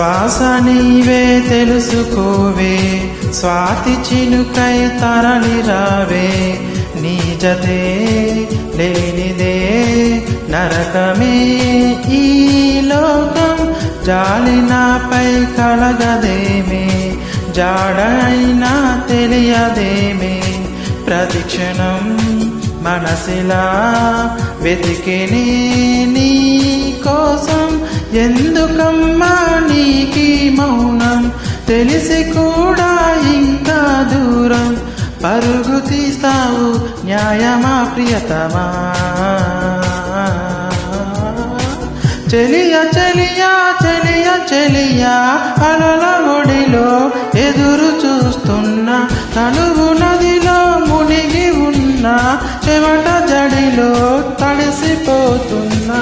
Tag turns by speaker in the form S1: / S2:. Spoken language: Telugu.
S1: శ్వాస నీవే తెలుసుకోవే. స్వాతి చినుకై తరలి రావే. నీజతే లేనిదే నరకమే. ఈ లోకం జాలి నాపై కలగదేమే. జాడైనా తెలియదేమే. ప్రతిక్షణం మనసిలా వెతికిని నీ కోసం ఎందుకమ్మా తెలిసి కూడా ఇంకా దూరం. పరుగు తీస్తావు న్యాయమా ప్రియతమా? చెలియ చెలియా చెలియ చెలియా అలల ఒడిలో ఎదురు చూస్తున్నా తనువు నదిలో మునిగి ఉన్న చెమట జడిలో తడిసిపోతున్నా